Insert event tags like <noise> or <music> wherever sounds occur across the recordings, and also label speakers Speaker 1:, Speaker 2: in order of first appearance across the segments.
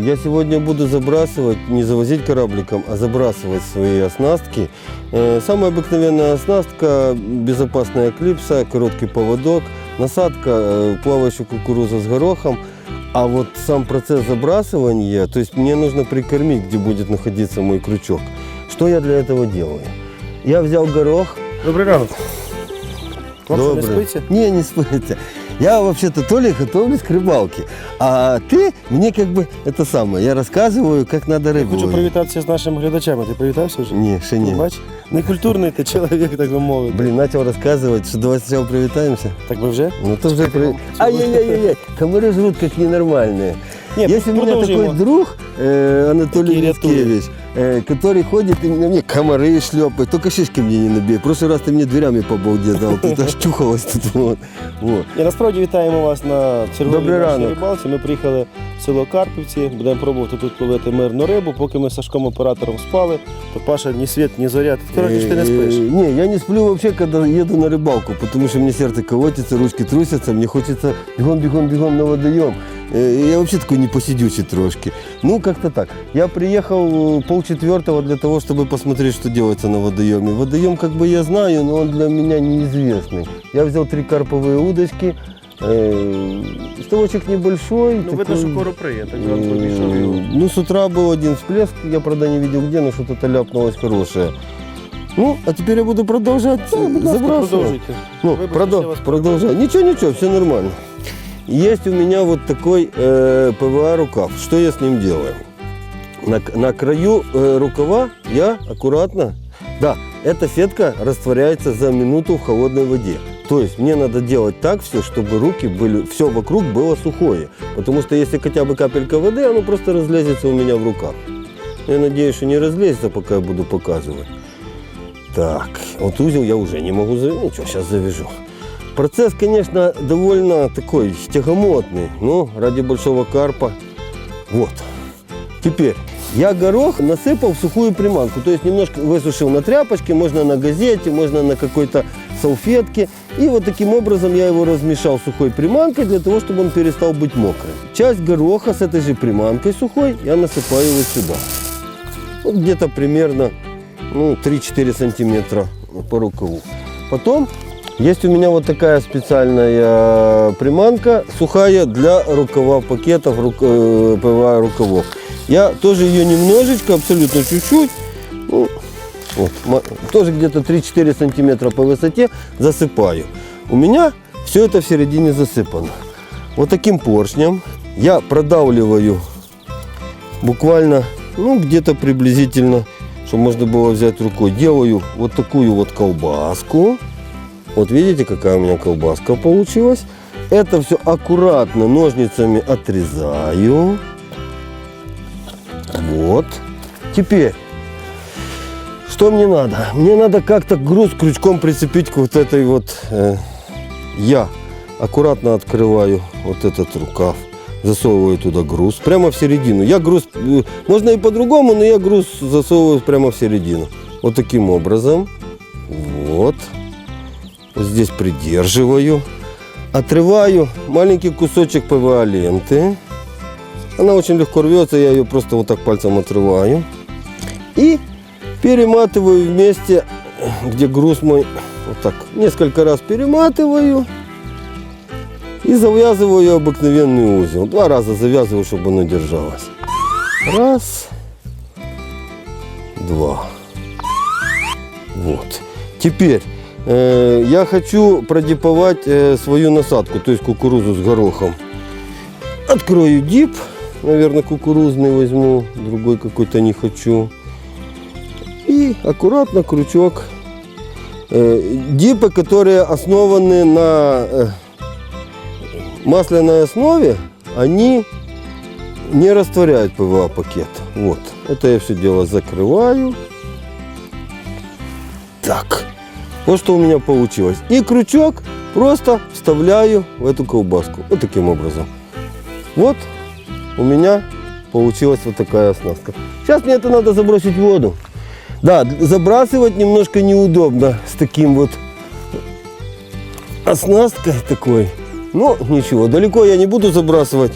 Speaker 1: Я сегодня буду забрасывать, не завозить корабликом, а забрасывать свои оснастки. Э, Самая обыкновенная оснастка, безопасная клипса, короткий поводок, насадка, э, плавающая кукуруза с горохом. А вот сам процесс забрасывания, то есть мне нужно прикормить, где будет находиться мой крючок. Что я для этого делаю? Я взял горох,
Speaker 2: Добрий ранок. Що, не
Speaker 1: Добрый.
Speaker 2: спиться?
Speaker 1: Не, не спите. Я вообще-то то ли готовлюсь к рыбалке, а ты мне как бы это самое, я рассказываю, как надо рыбу.
Speaker 2: Хочу
Speaker 1: ловить.
Speaker 2: привітатися з нашими глядачами. Ти привітався вже?
Speaker 1: Не, ще
Speaker 2: Ну,
Speaker 1: ні.
Speaker 2: Бач, некультурний ти чоловік, так би мовити.
Speaker 1: Блин, начал рассказывать, что давай сначала привитаемся.
Speaker 2: Так би вже?
Speaker 1: Ну то уже при... Ай-яй-яй-яй, комары жрут как ненормальные.
Speaker 2: Ні,
Speaker 1: Есть у меня
Speaker 2: продовжуємо.
Speaker 1: такой друг, э, Анатолий
Speaker 2: Такие рятуют.
Speaker 1: Мицкевич, э, который ходит и на мне комары шлепает. Только шишки мне не набей. В прошлый раз ты мне дверями по балде дал, тут аж чухалось тут вот. вот.
Speaker 2: І насправді вітаємо вас на черговій
Speaker 1: Добрий
Speaker 2: нашій
Speaker 1: ранок.
Speaker 2: рибалці. Ми приїхали в село Карпівці, будемо пробувати тут ловити мирну рибу. Поки ми з Сашком оператором спали, то Паша ні світ, ні зоря. Ти коротше, ж ти не спиш.
Speaker 1: Э, Не, я не сплю вообще, когда еду на рыбалку, потому что мне сердце колотится, ручки трусятся, мне хочется бегом, бегом, бегом на водоем. Э, Я вообще такой непосидючий трошки. Ну, как-то так. Я приехал э, полчетвертого для того, чтобы посмотреть, что делается на водоеме. Водоем как бы я знаю, но он для меня неизвестный. Я взял три карповые удочки. э, Ставочек небольшой.
Speaker 2: Ну, видно,
Speaker 1: такой,
Speaker 2: що коропри, я так.
Speaker 1: Ну, с утра был один всплеск, я, правда, не видел где, но что-то ляпнулось хорошее. Ну, а теперь я буду продолжать
Speaker 2: ласка,
Speaker 1: забрасывать.
Speaker 2: продовжуйте.
Speaker 1: Ну,
Speaker 2: Вибачте,
Speaker 1: продо-
Speaker 2: що я вас
Speaker 1: продолжай. Ничего, ничего, все нормально. Есть у меня вот такой э, ПВА рукав. Что я с ним делаю? На, на краю э, рукава я аккуратно... Да, эта сетка растворяется за минуту в холодной воде. То есть мне надо делать так все, чтобы руки были, все вокруг было сухое. Потому что если хотя бы капелька воды, оно просто разлезется у меня в руках. Я надеюсь, что не разлезется, пока я буду показывать. Так, вот узел я уже не могу завязать. Ничего, сейчас завяжу. Процесс, конечно, довольно такой тягомотный, но ради большого карпа. Вот. Теперь я горох насыпал в сухую приманку, то есть немножко высушил на тряпочке, можно на газете, можно на какой-то салфетке. И вот таким образом я его размешал сухой приманкой для того, чтобы он перестал быть мокрым. Часть гороха с этой же приманкой сухой я насыпаю вот сюда. Вот где-то примерно ну, 3-4 сантиметра по рукаву. Потом есть у меня вот такая специальная приманка сухая для рукава пакетов, рук, э, ПВА рукавов. Я тоже ее немножечко, абсолютно чуть-чуть, ну, вот, тоже где-то 3-4 сантиметра по высоте засыпаю. У меня все это в середине засыпано. Вот таким поршнем я продавливаю буквально, ну, где-то приблизительно, чтобы можно было взять рукой. Делаю вот такую вот колбаску. Вот видите, какая у меня колбаска получилась. Это все аккуратно ножницами отрезаю. Вот. Теперь, что мне надо? Мне надо как-то груз крючком прицепить к вот этой вот... э, я аккуратно открываю вот этот рукав, засовываю туда груз прямо в середину. Я груз, э, можно и по-другому, но я груз засовываю прямо в середину. Вот таким образом. Вот. Здесь придерживаю. Отрываю маленький кусочек ПВА ленты. Она очень легко рвется, я ее просто вот так пальцем отрываю. И перематываю вместе, где груз мой, вот так, несколько раз перематываю. И завязываю обыкновенный узел. Два раза завязываю, чтобы оно держалось. Раз. Два. Вот. Теперь я хочу продиповать свою насадку, то есть кукурузу с горохом. Открою дип. Наверное, кукурузный возьму. Другой какой-то не хочу. И аккуратно крючок. Э, дипы, которые основаны на э, масляной основе, они не растворяют ПВА пакет. Вот. Это я все дело закрываю. Так. Вот что у меня получилось. И крючок просто вставляю в эту колбаску. Вот таким образом. Вот у меня получилась вот такая оснастка. Сейчас мне это надо забросить в воду. Да, забрасывать немножко неудобно с таким вот оснасткой такой. Но ничего, далеко я не буду забрасывать.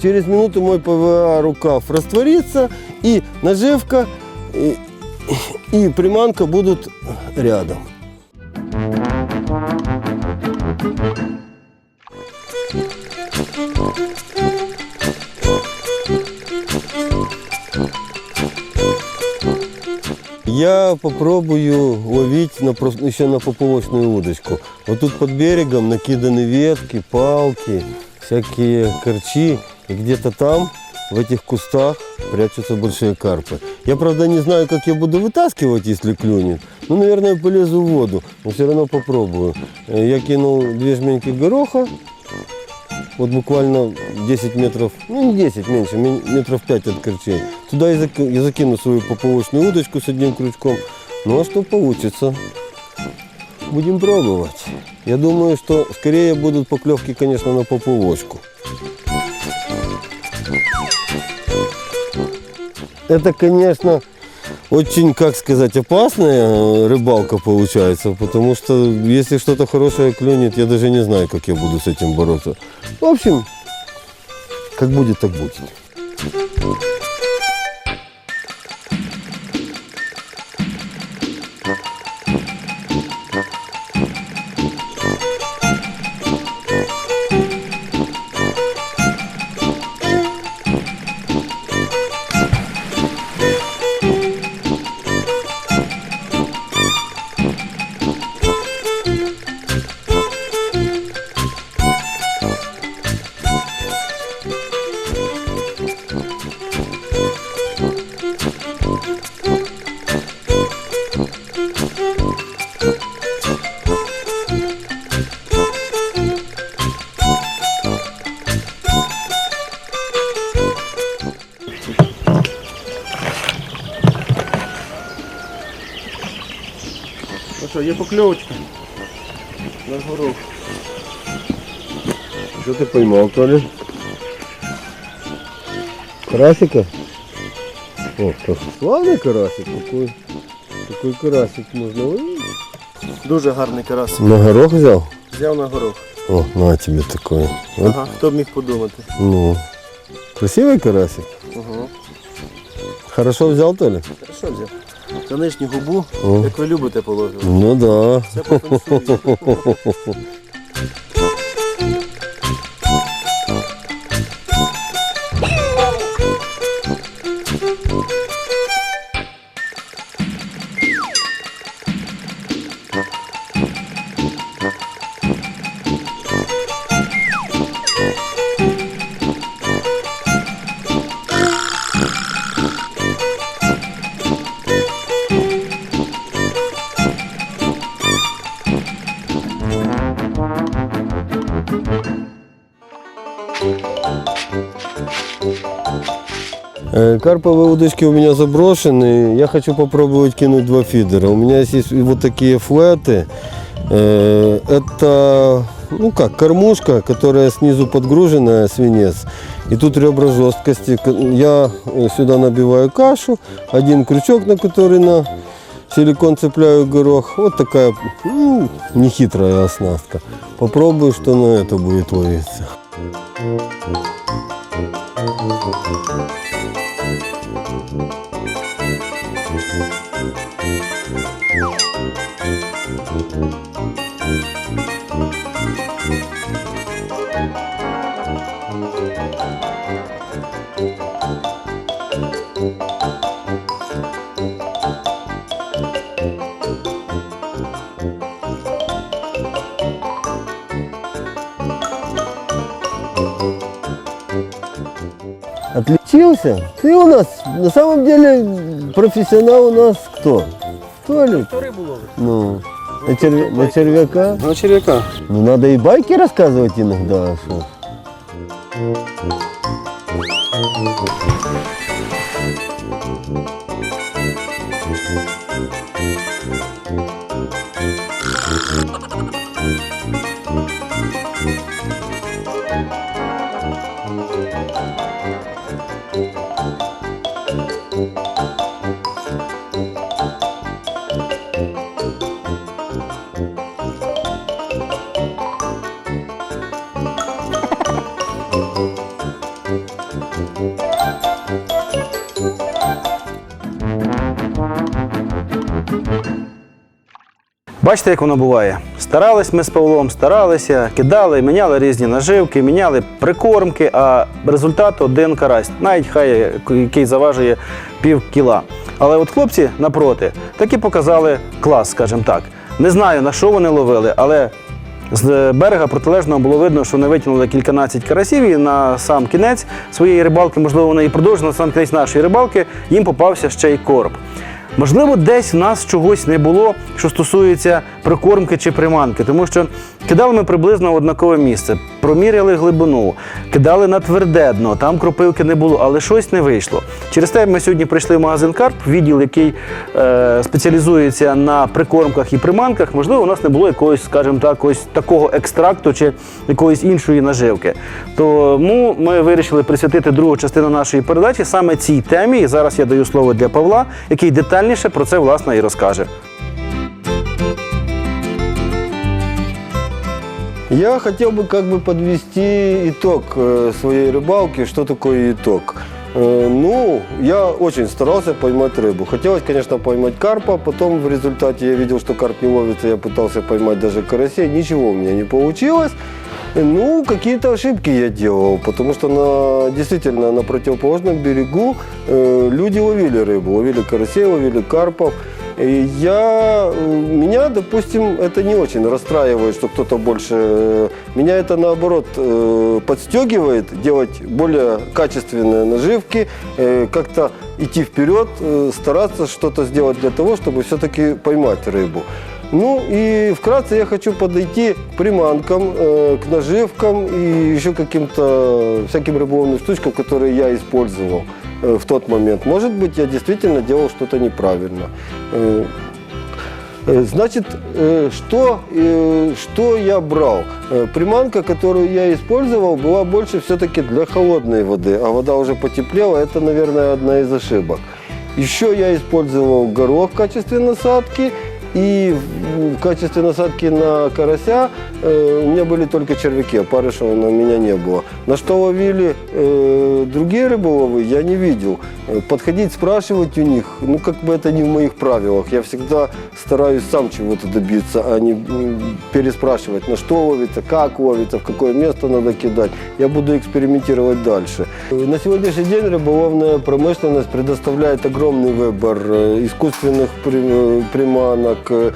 Speaker 1: через минуту мой ПВА рукав растворится, и наживка, и, и приманка будут рядом. Я попробую ловить на, еще на поплавочную удочку. Вот тут под берегом накиданы ветки, палки, всякие корчи. И где-то там, в этих кустах, прячутся большие карпы. Я, правда, не знаю, как я буду вытаскивать, если клюнет. Ну, наверное, полезу в воду, но все равно попробую. Э, Я кинул две жменьки гороха, вот буквально 10 метров, ну не 10, меньше, метров 5 от корчей. Туда я закину свою поплавочную удочку с одним крючком. Ну а что получится? Будем пробовать. Я думаю, что скорее будут поклевки, конечно, на поплавочку. Это, конечно, очень, как сказать, опасная э, рыбалка получается, потому что если что-то хорошее клюнет, я даже не знаю, как я буду с этим бороться. В общем, как будет, так будет.
Speaker 2: Ну що, є покльовочка. На горох.
Speaker 1: Что ты поймал, Толя? Карасика? О, как славный карасик. Такой, такой карасик можно ловить.
Speaker 2: Дуже гарний карасик.
Speaker 1: На горох взял?
Speaker 2: Взяв на горох.
Speaker 1: О, на тебе такой. Вот,
Speaker 2: Ага, хто б міг подумати.
Speaker 1: Ну, красивый карасик.
Speaker 2: Ага.
Speaker 1: Хорошо взял, Толя?
Speaker 2: Хорошо взяв. За нижню губу,
Speaker 1: О.
Speaker 2: як ви любите положити.
Speaker 1: Ну да.
Speaker 2: Це.
Speaker 1: Э, <laughs> Карповые удочки у меня заброшены. Я хочу попробовать кинуть два фидера. У меня есть вот такие флеты. Э, Это, ну как, кормушка, которая снизу подгруженная, свинец. И тут ребра жесткости. Я сюда набиваю кашу, один крючок, на который на силикон цепляю горох. Вот такая ну, нехитрая оснастка. Попробую, что на это будет ловиться. Отличился? Ты у нас, на самом деле, профессионал у нас кто? Толик.
Speaker 2: Хто рибу ловить?
Speaker 1: Ну, на, червя- на червяка.
Speaker 2: На черв'яка.
Speaker 1: Ну, надо и байки рассказывать иногда. а Что?
Speaker 3: Бачите, як воно буває. Старались ми з Павлом, старалися, кидали, міняли різні наживки, міняли прикормки, а результат один карась, навіть хай який заважує пів кіла. Але от хлопці напроти таки показали клас, скажімо так. Не знаю на що вони ловили, але з берега протилежного було видно, що вони витягнули кільканадцять карасів, і на сам кінець своєї рибалки, можливо, вони і продовжили на сам кінець нашої рибалки, їм попався ще й короб. Можливо, десь в нас чогось не було, що стосується прикормки чи приманки, тому що кидали ми приблизно в однакове місце, проміряли глибину, кидали на тверде дно, там кропивки не було, але щось не вийшло. Через те ми сьогодні прийшли в магазин Карп, відділ, який е, спеціалізується на прикормках і приманках. Можливо, у нас не було якогось, скажімо так, ось такого екстракту чи якоїсь іншої наживки. Тому ми вирішили присвятити другу частину нашої передачі саме цій темі. І зараз я даю слово для Павла, який детальніше про це власне і розкаже.
Speaker 1: Я хотел бы как бы подвести итог своей рыбалки. Что такое итог? Ну, я очень старался поймать рыбу. Хотелось, конечно, поймать карпа. Потом в результате я видел, что карп не ловится. Я пытался поймать даже карасей. Ничего у меня не получилось. Ну, какие-то ошибки я делал, потому что на, действительно на противоположном берегу э, люди ловили рыбу, ловили карасей, ловили карпов. И я, э, меня, допустим, это не очень расстраивает, что кто-то больше. э, Меня это наоборот э, подстегивает делать более качественные наживки, как-то идти вперед, стараться что-то сделать для того, чтобы все-таки поймать рыбу. Ну и вкратце я хочу подойти к приманкам, э, к наживкам и еще каким-то всяким рыболовным штучкам, которые я использовал э, в тот момент. Может быть, я действительно делал что-то неправильно. Э, Значит, что, что я брал? Приманка, которую я использовал, была больше все-таки для холодной воды, а вода уже потеплела. Это, наверное, одна из ошибок. Еще я использовал горох в качестве насадки. И в- качестве насадки на карася э, у меня были только червяки, а парышева на меня не было. На что ловили э, другие рыболовы, я не видел. Э, Подходить, спрашивать у них, ну как бы это не в моих правилах. Я всегда стараюсь сам чего-то добиться, а не переспрашивать, на что ловится, как ловится, в какое место надо кидать. Я буду экспериментировать дальше. Э, На сегодняшний день рыболовная промышленность предоставляет огромный выбор э, искусственных при- приманок, э,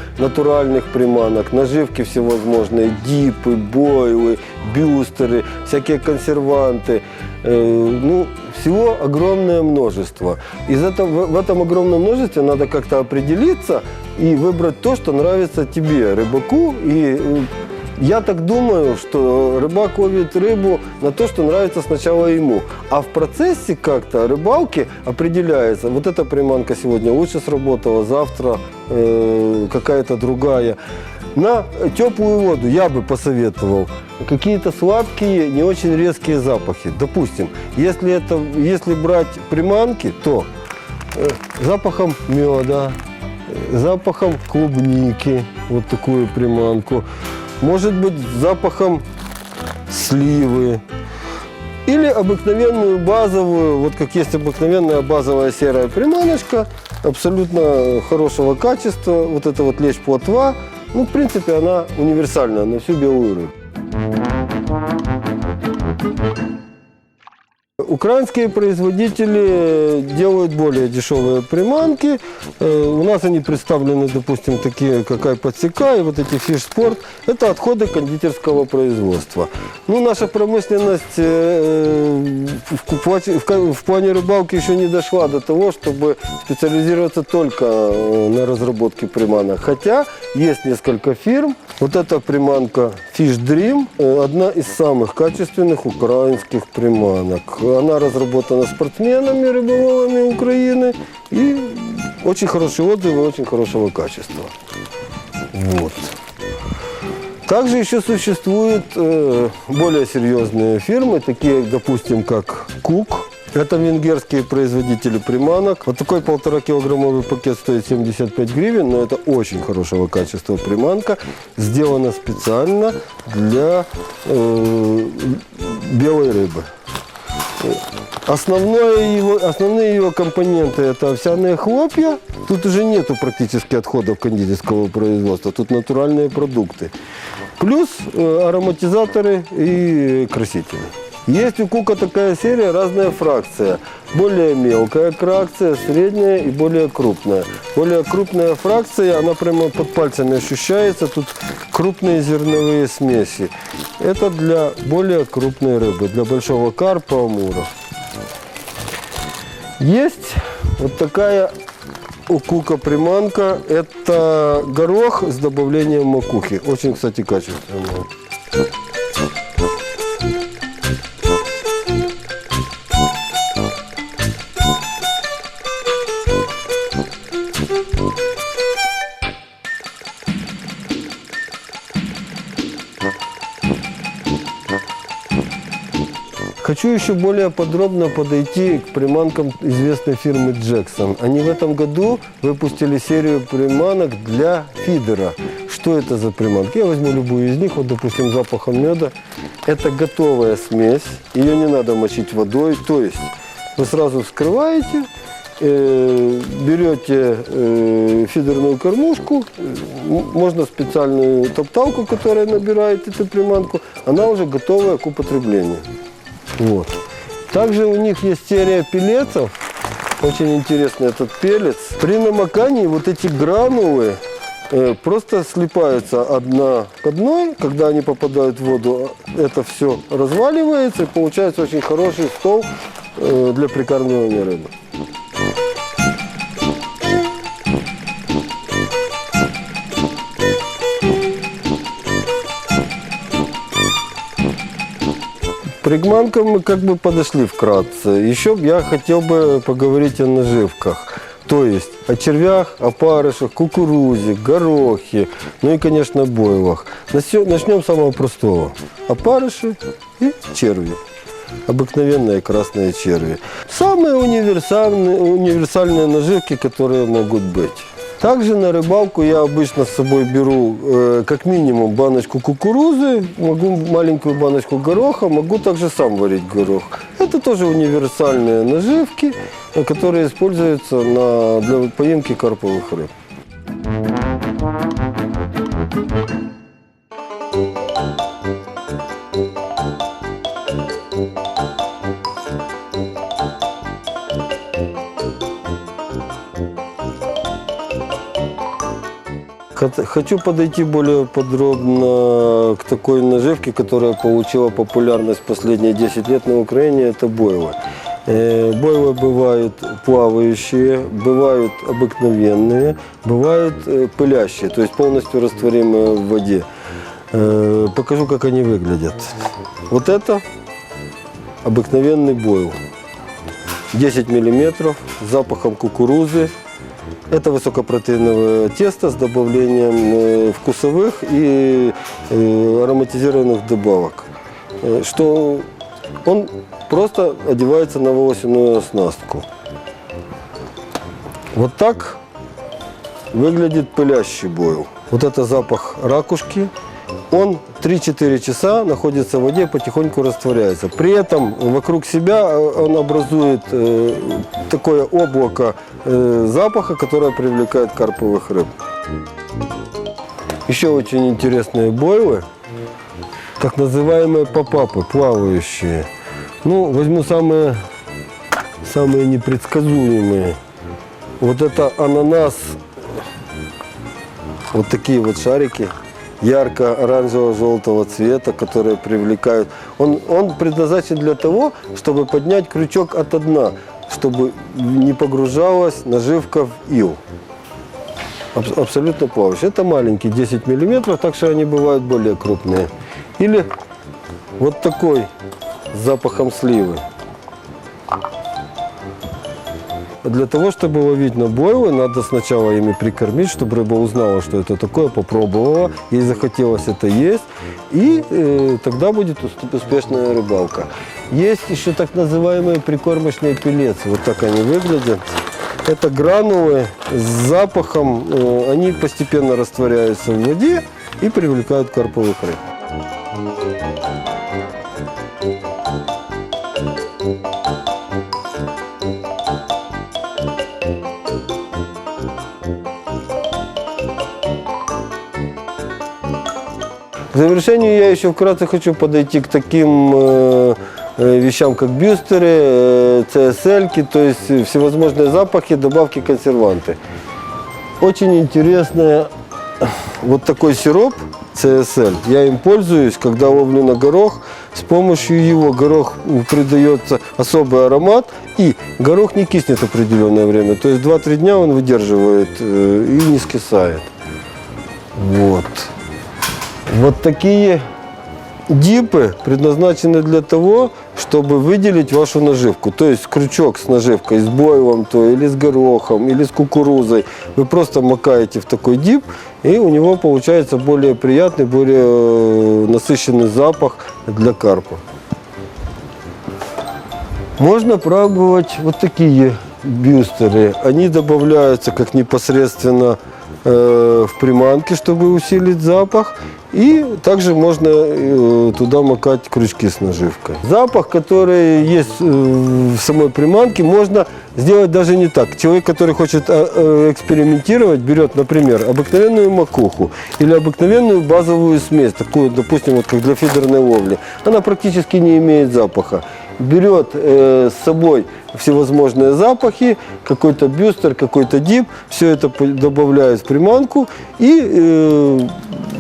Speaker 1: натуральных приманок, наживки всевозможные, дипы, бойлы, бюстеры, всякие консерванты. Э, Ну, всего огромное множество. Из этого, в этом огромном множестве надо как-то определиться и выбрать то, что нравится тебе, рыбаку. И э, я так думаю, что рыбак ловит рыбу на то, что нравится сначала ему. А в процессе как-то рыбалки определяется, вот эта приманка сегодня лучше сработала, завтра э, какая-то другая. На теплую воду я бы посоветовал какие-то сладкие, не очень резкие запахи. Допустим, если, это, если брать приманки, то э, запахом меда, э, запахом клубники, вот такую приманку. Может быть, запахом сливы. Или обыкновенную базовую, вот как есть обыкновенная базовая серая приманочка, абсолютно хорошего качества, вот это вот лечь плотва. Ну, в принципе, она универсальная на всю белую рыбу. Украинские производители делают более дешевые приманки. Э, У нас они представлены, допустим, такие, как iPodсека и вот эти Fish Sport. Это отходы кондитерского производства. Ну, наша промышленность э, в, в плане рыбалки еще не дошла до того, чтобы специализироваться только э, на разработке приманок. Хотя есть несколько фирм. Вот эта приманка Fish Dream, э, одна из самых качественных украинских приманок. Она разработана спортсменами, рыболовами Украины и очень хорошие отзывы, очень хорошего качества. Вот. Также еще существуют э, более серьезные фирмы, такие, допустим, как Кук. Это венгерские производители приманок. Вот такой полтора килограммовый пакет стоит 75 гривен, но это очень хорошего качества приманка. Сделана специально для э, белой рыбы. Основное его, основные его компоненты это овсяные хлопья Тут уже нету практически отходов кондитерского производства, тут натуральные продукты. Плюс э, ароматизаторы и красители. Есть у Кука такая серия, разная фракция. Более мелкая фракция, средняя и более крупная. Более крупная фракция, она прямо под пальцами ощущается. Тут крупные зерновые смеси. Это для более крупной рыбы, для большого карпа, амура. Есть вот такая у Кука приманка. Это горох с добавлением макухи. Очень, кстати, качественная. Хочу еще более подробно подойти к приманкам известной фирмы Jackson. Они в этом году выпустили серию приманок для фидера. Что это за приманки? Я возьму любую из них, вот, допустим, запахом меда. Это готовая смесь, ее не надо мочить водой. То есть вы сразу вскрываете, э, берете э, фидерную кормушку, э, можно специальную топталку, которая набирает эту приманку, она уже готовая к употреблению. Вот. Также у них есть серия пилетов. Очень интересный этот пелец. При намокании вот эти гранулы э, просто слипаются одна к одной. Когда они попадают в воду, это все разваливается и получается очень хороший стол э, для прикармливания рыбы. Пригманкам мы как бы подошли вкратце. Еще я хотел бы поговорить о наживках. То есть о червях, опарышах, кукурузе, горохе, ну и, конечно, бойлах. Начнем с самого простого. Опарыши и черви. Обыкновенные красные черви. Самые универсальные, универсальные наживки, которые могут быть. Также на рыбалку я обычно с собой беру э, как минимум баночку кукурузы, могу маленькую баночку гороха, могу также сам варить горох. Это тоже универсальные наживки, э, которые используются на, для поимки карповых рыб. Хочу подойти более подробно к такой наживке, которая получила популярность последние 10 лет на Украине, это бойлы. Э, Бойлы бывают плавающие, бывают обыкновенные, бывают э, пылящие, то есть полностью растворимые в воде. Э, Покажу, как они выглядят. Вот это обыкновенный бойл. 10 миллиметров с запахом кукурузы, это высокопротеиновое тесто с добавлением э, вкусовых и э, ароматизированных добавок. Э, Что он просто одевается на волосяную оснастку. Вот так выглядит пылящий бойл. Вот это запах ракушки. Он 3-4 часа находится в воде, потихоньку растворяется. При этом вокруг себя э, он образует э, такое облако э, запаха, которое привлекает карповых рыб. Еще очень интересные бойлы, так называемые попапы, плавающие. Ну, возьму самые, самые непредсказуемые. Вот это ананас, вот такие вот шарики ярко-оранжево-желтого цвета, которые привлекают. Он, он предназначен для того, чтобы поднять крючок от дна, чтобы не погружалась наживка в ил. Аб- абсолютно плавающий. Это маленький, 10 миллиметров, так что они бывают более крупные. Или вот такой с запахом сливы. Для того, чтобы ловить на бойлы, надо сначала ими прикормить, чтобы рыба узнала, что это такое, попробовала, ей захотелось это есть, и э, тогда будет ус- успешная рыбалка. Есть еще так называемые прикормочные пилецы, вот так они выглядят. Это гранулы с запахом, э, они постепенно растворяются в воде и привлекают карповых рыб. К завершению я еще вкратце хочу подойти к таким э, э, вещам, как бюстеры, э, CSL, то есть всевозможные запахи, добавки, консерванты. Очень интересный вот такой сироп CSL. Я им пользуюсь, когда ловлю на горох. С помощью его горох придается особый аромат, и горох не киснет определенное время. То есть 2-3 дня он выдерживает э, и не скисает. Вот. Вот такие дипы предназначены для того, чтобы выделить вашу наживку. То есть крючок с наживкой, с бойлом, то или с горохом, или с кукурузой. Вы просто макаете в такой дип, и у него получается более приятный, более э, насыщенный запах для карпа. Можно пробовать вот такие бюстеры. Они добавляются как непосредственно э, в приманки, чтобы усилить запах. И также можно э, туда макать крючки с наживкой. Запах, который есть э, в самой приманке, можно сделать даже не так. Человек, который хочет э, экспериментировать, берет, например, обыкновенную макуху или обыкновенную базовую смесь, такую, допустим, вот как для фидерной ловли. Она практически не имеет запаха берет э, с собой всевозможные запахи, какой-то бюстер, какой-то дип, все это добавляет в приманку и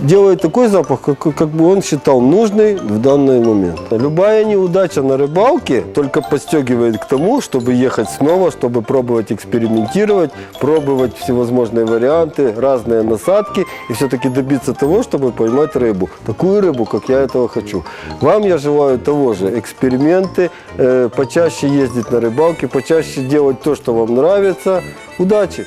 Speaker 1: делает такой запах, как, как бы он считал нужный в данный момент. Любая неудача на рыбалке только подстегивает к тому, чтобы ехать снова, чтобы пробовать экспериментировать, пробовать всевозможные варианты, разные насадки и все-таки добиться того, чтобы поймать рыбу. Такую рыбу, как я этого хочу. Вам я желаю того же. Эксперименты, э, почаще ездить на рыбалки, почаще делать то, что вам нравится. Удачи!